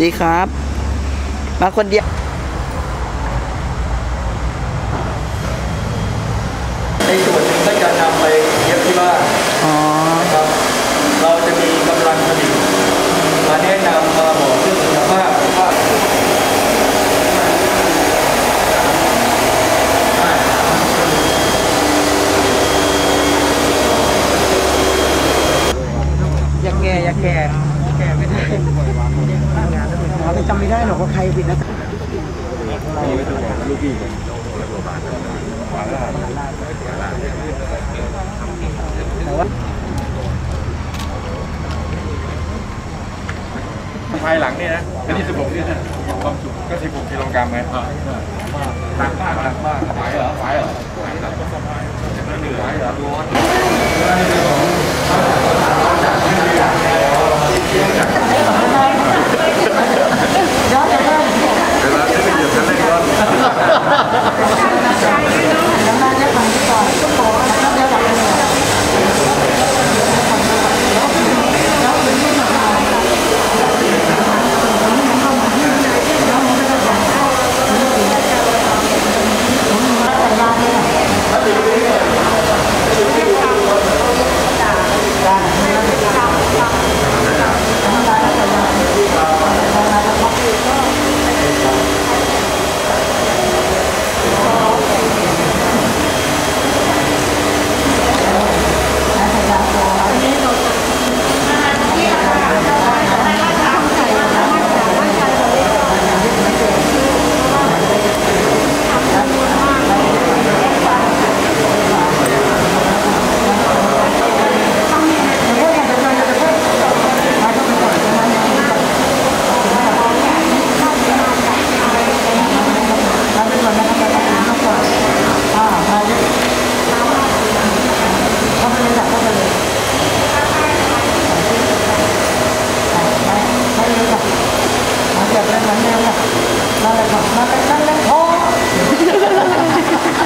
ดีครับ มาคนเดียว ในส่วนหนึ่งก็จะนำไปเย็บที่บ้านอ๋อ นะครับเราจะมีกำลังผลิตมาแนะนำมาบอกเรื่องคุณภาพว่าอย่าแก่อย่าแก่แก่ไม่ได้ เราจำไม่ได้หรอกว่าใครผิดนะภายหลังนี่นะอันนี้16นี่นะความจุก็16กิโลกรัมไหมหนักมากหนักมากไหวเหรอไหวเหรอไหวเหรอไหวเหรอร้อน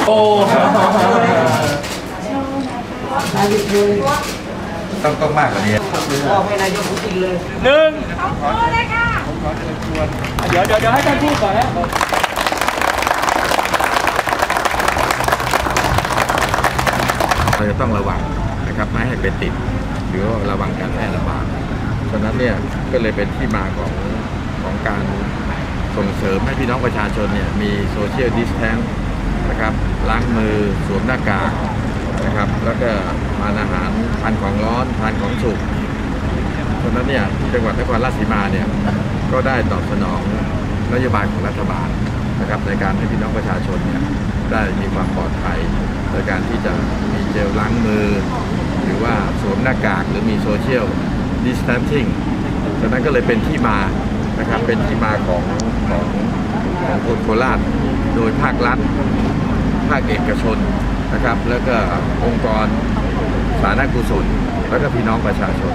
โอ้ต้องต้องมากกว่านี้บอกให้นายกพูดจริงเลยหนึ่งเดี๋ยวเดี๋ยวเดี๋ยวให้ท่านพูดก่อนนะเราจะต้องระวังนะครับไม่ให้ไปติด หรือว่าระวังการแพร่ระบาดฉะนั้นเนี่ยก็เลยเป็นที่มาของของการส่งเสริมให้พี่น้องประชาชนเนี่ยมีโซเชียลดิสแทน นะครับล้างมือสวมหน้ากากนะครับแล้วก็ทานอาหารทานของร้อนทานของสุกฉะนั้นเนี่ยจังหวัดนครราชสีมาเนี่ยก็ได้ตอบสนองนโยบายของรัฐบาลนะครับในการให้พี่น้องประชาชนเนี่ยได้มีความปลอดภัยโดยการที่จะมีเจลล้างมือ หรือว่าสวมหน้ากากหรือมีโซเชียลดิส a ทนซิ่งฉะนั้นก็เลยเป็นที่มานะครับเป็นที่มาของของของคนโคราช โดยภาครัฐ ภาคเอกชนนะครับ แล้วก็องค์กรสาธารณกุศล แล้วก็พี่น้องประชาชน